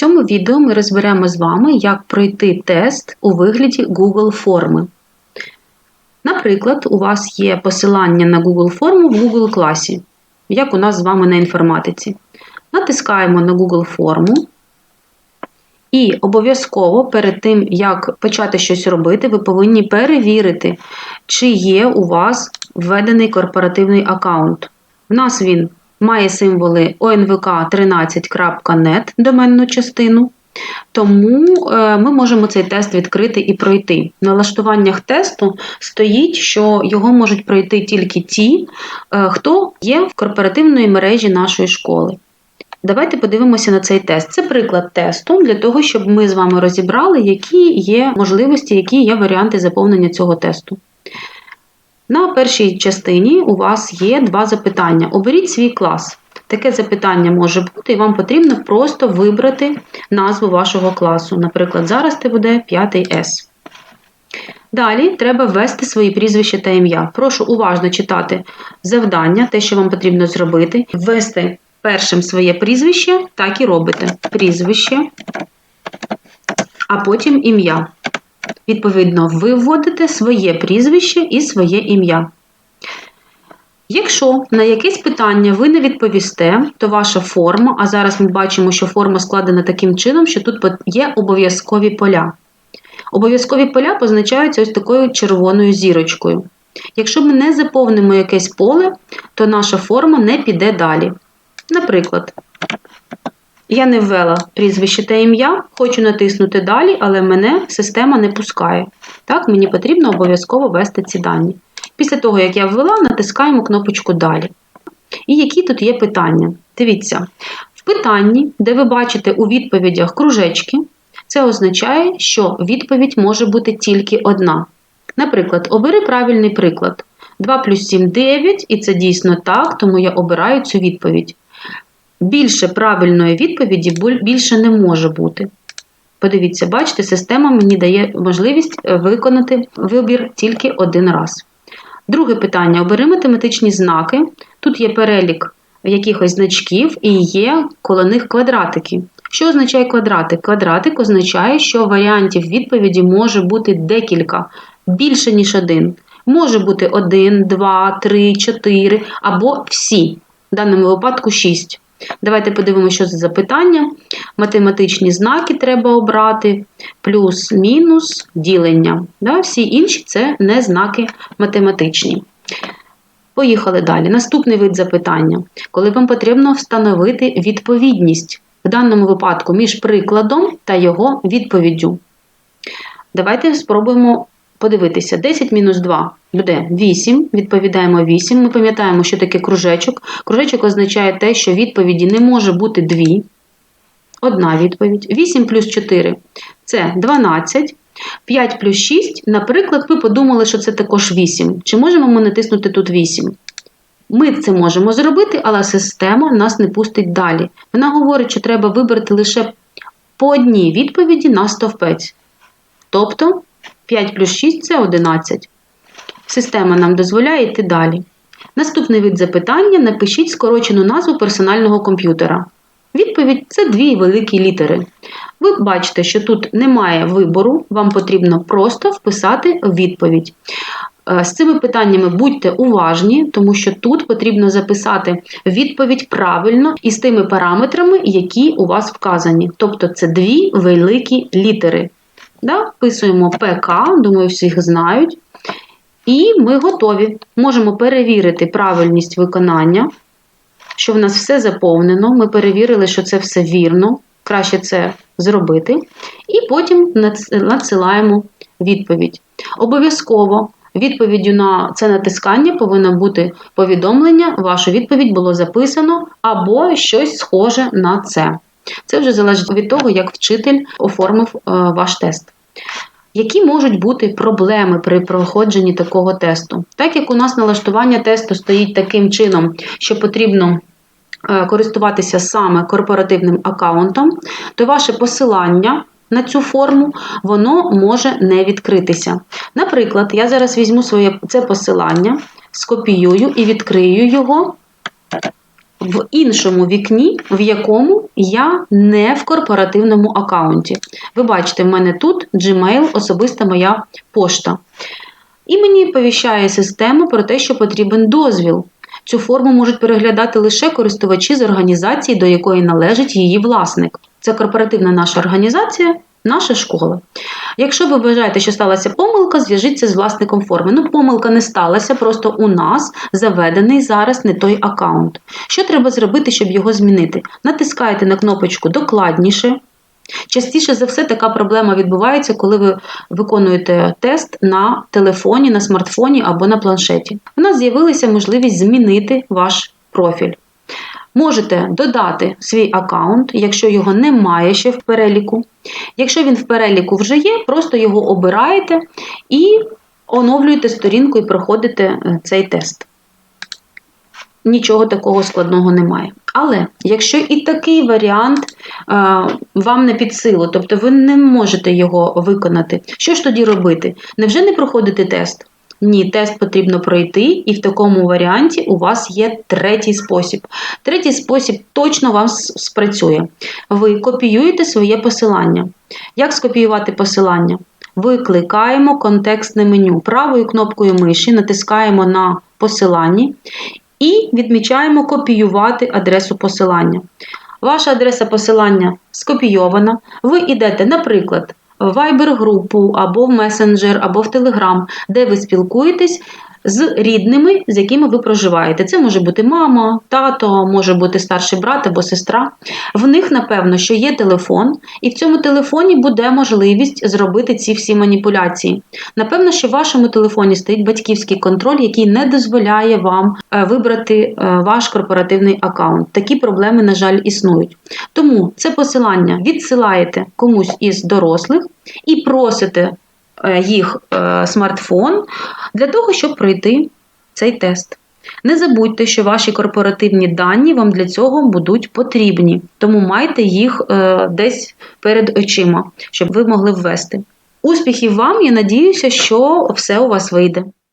цьому відео ми розберемо з вами, як пройти тест у вигляді Google форми. Наприклад, у вас є посилання на Google форму в Google класі, як у нас з вами на інформатиці. Натискаємо на Google форму. І обов'язково перед тим, як почати щось робити, ви повинні перевірити, чи є у вас введений корпоративний аккаунт. У нас він має символи onvk13.net доменну частину. Тому е, ми можемо цей тест відкрити і пройти. В налаштуваннях тесту стоїть, що його можуть пройти тільки ті, е, хто є в корпоративної мережі нашої школи. Давайте подивимося на цей тест. Це приклад тесту для того, щоб ми з вами розібрали, які є можливості, які є варіанти заповнення цього тесту. На першій частині у вас є два запитання. Оберіть свій клас. Таке запитання може бути, і вам потрібно просто вибрати назву вашого класу. Наприклад, зараз це буде 5 С. Далі треба ввести свої прізвища та ім'я. Прошу уважно читати завдання, те, що вам потрібно зробити. Ввести першим своє прізвище, так і робите. Прізвище, а потім ім'я. Відповідно, ви вводите своє прізвище і своє ім'я. Якщо на якесь питання ви не відповісте, то ваша форма, а зараз ми бачимо, що форма складена таким чином, що тут є обов'язкові поля. Обов'язкові поля позначаються ось такою червоною зірочкою. Якщо ми не заповнимо якесь поле, то наша форма не піде далі. Наприклад, я не ввела прізвище та ім'я, хочу натиснути далі, але мене система не пускає. Так, мені потрібно обов'язково ввести ці дані. Після того, як я ввела, натискаємо кнопочку Далі. І які тут є питання? Дивіться, в питанні, де ви бачите у відповідях кружечки, це означає, що відповідь може бути тільки одна. Наприклад, обери правильний приклад. 2 плюс 7 9, і це дійсно так, тому я обираю цю відповідь. Більше правильної відповіді більше не може бути. Подивіться, бачите, система мені дає можливість е, виконати вибір тільки один раз. Друге питання: обери математичні знаки. Тут є перелік якихось значків і є коло них квадратики. Що означає квадратик? Квадратик означає, що варіантів відповіді може бути декілька, більше, ніж один. Може бути 1, 2, 3, 4 або всі. В даному випадку 6. Давайте подивимося, що це за питання. Математичні знаки треба обрати, плюс, мінус, ділення. Да? Всі інші це не знаки математичні. Поїхали далі. Наступний вид запитання. Коли вам потрібно встановити відповідність, в даному випадку між прикладом та його відповіддю. Давайте спробуємо подивитися, 10 мінус 2 буде 8, відповідаємо 8. Ми пам'ятаємо, що таке кружечок. Кружечок означає те, що відповіді не може бути 2. Одна відповідь. 8 плюс 4 це 12. 5 плюс 6, наприклад, ви подумали, що це також 8. Чи можемо ми натиснути тут 8? Ми це можемо зробити, але система нас не пустить далі. Вона говорить, що треба вибрати лише по одній відповіді на стовпець. Тобто 5 плюс 6 це 11. Система нам дозволяє йти далі. Наступний вид запитання: напишіть скорочену назву персонального комп'ютера. Відповідь це дві великі літери. Ви бачите, що тут немає вибору, вам потрібно просто вписати відповідь. Е, з цими питаннями будьте уважні, тому що тут потрібно записати відповідь правильно і з тими параметрами, які у вас вказані. Тобто це дві великі літери. Да? Вписуємо ПК, думаю, всіх знають. І ми готові. Можемо перевірити правильність виконання, що в нас все заповнено. Ми перевірили, що це все вірно. Краще це зробити. І потім надсилаємо відповідь. Обов'язково відповіддю на це натискання повинно бути повідомлення, вашу відповідь було записано або щось схоже на це. Це вже залежить від того, як вчитель оформив е, ваш тест. Які можуть бути проблеми при проходженні такого тесту? Так як у нас налаштування тесту стоїть таким чином, що потрібно е, користуватися саме корпоративним аккаунтом, то ваше посилання на цю форму воно може не відкритися. Наприклад, я зараз візьму своє це посилання, скопіюю і відкрию його в іншому вікні, в якому я не в корпоративному аккаунті. Ви бачите, в мене тут Gmail, особиста моя пошта. І мені повіщає система про те, що потрібен дозвіл. Цю форму можуть переглядати лише користувачі з організації, до якої належить її власник. Це корпоративна наша організація, наша школа. Якщо ви вважаєте, що сталася помилка, зв'яжіться з власником форми. Ну, помилка не сталася, просто у нас заведений зараз не той аккаунт. Що треба зробити, щоб його змінити? Натискаєте на кнопочку Докладніше. Частіше за все, така проблема відбувається, коли ви виконуєте тест на телефоні, на смартфоні або на планшеті. У нас з'явилася можливість змінити ваш профіль. Можете додати свій аккаунт, якщо його немає ще в переліку. Якщо він в переліку вже є, просто його обираєте і оновлюєте сторінку і проходите е, цей тест. Нічого такого складного немає. Але якщо і такий варіант е, вам не під силу, тобто ви не можете його виконати, що ж тоді робити? Невже не проходити тест? Ні, тест потрібно пройти, і в такому варіанті у вас є третій спосіб. Третій спосіб точно вам спрацює. Ви копіюєте своє посилання. Як скопіювати посилання? Викликаємо контекстне меню. Правою кнопкою миші натискаємо на посиланні і відмічаємо копіювати адресу посилання. Ваша адреса посилання скопійована. Ви йдете, наприклад, Viber-групу або в Messenger, або в Telegram, де ви спілкуєтесь з рідними, з якими ви проживаєте. Це може бути мама, тато, може бути старший брат або сестра. В них, напевно, що є телефон, і в цьому телефоні буде можливість зробити ці всі маніпуляції. Напевно, що в вашому телефоні стоїть батьківський контроль, який не дозволяє вам е, вибрати е, ваш корпоративний аккаунт. Такі проблеми, на жаль, існують. Тому це посилання відсилаєте комусь із дорослих і просите їх е, смартфон для того, щоб пройти цей тест. Не забудьте, що ваші корпоративні дані вам для цього будуть потрібні, тому майте їх е, десь перед очима, щоб ви могли ввести. Успіхів вам! Я надіюся, що все у вас вийде.